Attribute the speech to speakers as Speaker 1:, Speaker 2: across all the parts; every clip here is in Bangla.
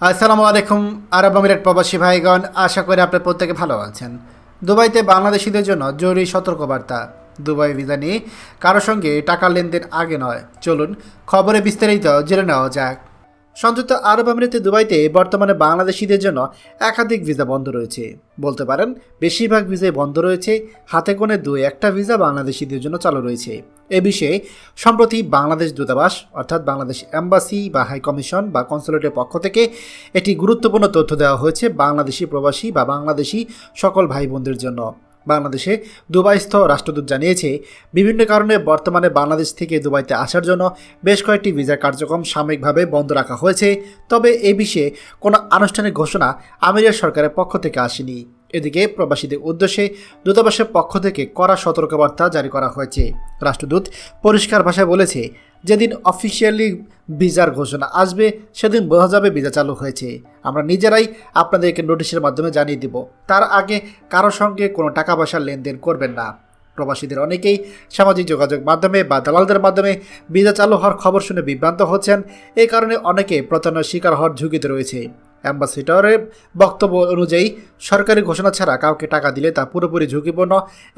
Speaker 1: আসসালামু আলাইকুম, আরব আমিরাত প্রবাসী ভাইগণ, আশা করি আপনার প্রত্যেকে ভালো আছেন। দুবাইতে বাংলাদেশিদের জন্য জরুরি সতর্কবার্তা। দুবাই ভিসা নিয়ে কারোর সঙ্গে টাকা লেনদেন আগে নয়। চলুন খবরে বিস্তারিত জেনে নেওয়া যাক। সংযুক্ত আরব আমিরাতে দুবাইতে বর্তমানে বাংলাদেশিদের জন্য একাধিক ভিসা বন্ধ রয়েছে। বলতে পারেন, বেশিরভাগ ভিসাই বন্ধ রয়েছে, হাতে কোণে দুই একটা ভিসা বাংলাদেশিদের জন্য চালু রয়েছে। এ বিষয়ে সম্প্রতি বাংলাদেশ দূতাবাস, অর্থাৎ বাংলাদেশ এম্বাসি বা হাই কমিশন বা কনসুলেটের পক্ষ থেকে একটি গুরুত্বপূর্ণ তথ্য দেওয়া হয়েছে বাংলাদেশি প্রবাসী বা বাংলাদেশি সকল ভাই বোনদের জন্য। বাংলাদেশে দুবাইস্থ রাষ্ট্রদূত জানিয়েছে, বিভিন্ন কারণে বর্তমানে বাংলাদেশ থেকে দুবাইতে আসার জন্য বেশ কয়েকটি ভিসা কার্যক্রম সাময়িকভাবে বন্ধ রাখা হয়েছে। তবে এ বিষয়ে কোনো আনুষ্ঠানিক ঘোষণা আমিরের সরকারের পক্ষ থেকে আসেনি। এদিকে প্রবাসীদের উদ্দেশ্যে দূতাবাসের পক্ষ থেকে কড়া সতর্কবার্তা জারি করা হয়েছে। রাষ্ট্রদূত পরিষ্কার ভাষায় বলেছে যেদিন অফিসিয়ালি ভিসার ঘোষণা আসবে, সেদিন বোঝা যাবে ভিসা চালু হয়েছে। আমরা নিজেরাই আপনাদেরকে নোটিশের মাধ্যমে জানিয়ে দিব। তার আগে কারও সঙ্গে কোনো টাকা পয়সার লেনদেন করবেন না। প্রবাসীদের অনেকেই সামাজিক যোগাযোগ মাধ্যমে বা দালালদের মাধ্যমে ভিসা চালু হওয়ার খবর শুনে বিভ্রান্ত হচ্ছেন। এই কারণে অনেকে প্রতারণার শিকার হওয়ার ঝুঁকিতে রয়েছে। অ্যাম্বাসিডরের বক্তব্য অনুযায়ী, সরকারি ঘোষণা ছাড়া কাউকে টাকা দিলে তা পুরোপুরি ঝুঁকিপূর্ণ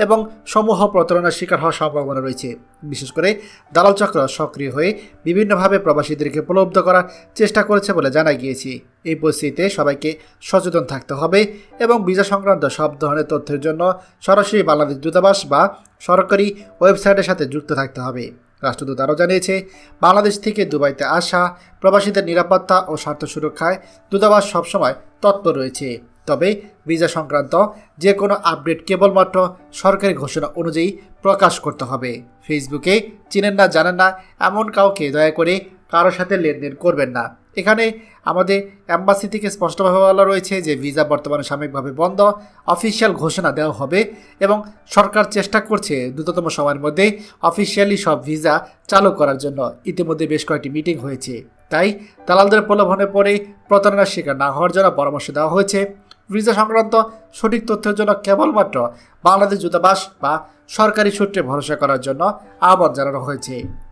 Speaker 1: এবং সমূহ প্রতারণার শিকার হওয়ার সম্ভাবনা রয়েছে। বিশেষ করে, দালাল চক্র সক্রিয় হয়ে বিভিন্নভাবে প্রবাসীদেরকে প্রলব্ধ করার চেষ্টা করেছে বলে জানা গিয়েছে। এই পরিস্থিতিতে সবাইকে সচেতন থাকতে হবে এবং ভিসা সংক্রান্ত সব ধরনের তথ্যের জন্য সরাসরি বাংলাদেশ দূতাবাস বা সরকারি ওয়েবসাইটের সাথে যুক্ত থাকতে হবে। রাষ্ট্রদূত আরও জানিয়েছে, বাংলাদেশ থেকে দুবাইতে আসা প্রবাসীদের নিরাপত্তা ও স্বার্থ সুরক্ষায় দূতাবাস সবসময় তৎপর রয়েছে। তবে ভিসা সংক্রান্ত যে কোনো আপডেট কেবলমাত্র সরকারি ঘোষণা অনুযায়ী প্রকাশ করতে হবে। ফেসবুকে চিনেন না, জানেন না, এমন কাউকে দয়া করে কারোর সাথে লেনদেন করবেন না। এখানে আমাদের অ্যাম্বাসি থেকে স্পষ্টভাবে বলা রয়েছে যে ভিসা বর্তমানে সাময়িকভাবে বন্ধ অফিসিয়াল ঘোষণা দেওয়া হবে এবং সরকার চেষ্টা করছে দ্রুততম সময়ের মধ্যে অফিসিয়ালি সব ভিসা চালু করার জন্য। ইতিমধ্যে বেশ কয়েকটি মিটিং হয়েছে। তাই দালালদের প্রলোভনে পড়ে প্রতারণার শিকার না হওয়ার জন্য পরামর্শ দেওয়া হয়েছে। ভিসা সংক্রান্ত সঠিক তথ্যের জন্য কেবলমাত্র বাংলাদেশ দূতাবাস বা সরকারি সূত্রে ভরসা করার জন্য আহ্বান জানানো হয়েছে।